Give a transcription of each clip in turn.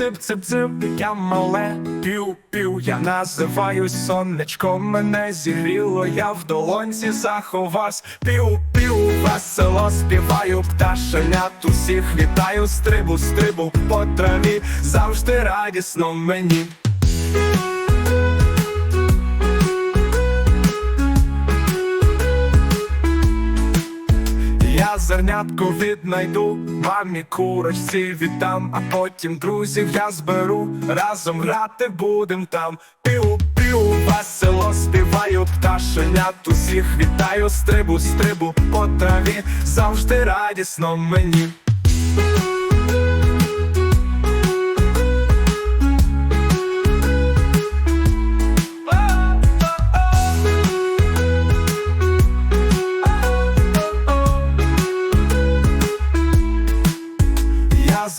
цып, цып, цып, я мале пів, пів, я називаюсь сонечком, мене зігріло, я в долонці заховавсь, пів, пів, весело співаю, пташенят усіх вітаю, стрибу, стрибу по траві, завжди радісно мені. Зернятку віднайду, мамі курочці віддам, а потім друзів я зберу, разом грати будем там. Піу, піу, весело співаю, пташенят усіх вітаю, стрибу, стрибу по траві, завжди радісно мені.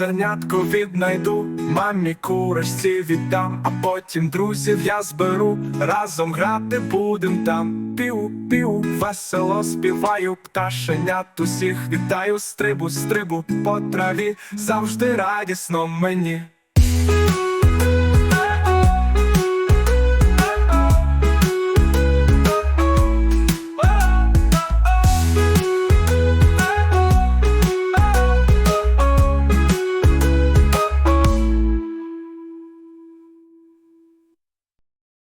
Я віднайду, мамі курочці віддам, а потім друзів я зберу, разом грати будем там. Піу, піу, весело співаю, пташенят усіх вітаю, стрибу, стрибу по траві, завжди радісно мені.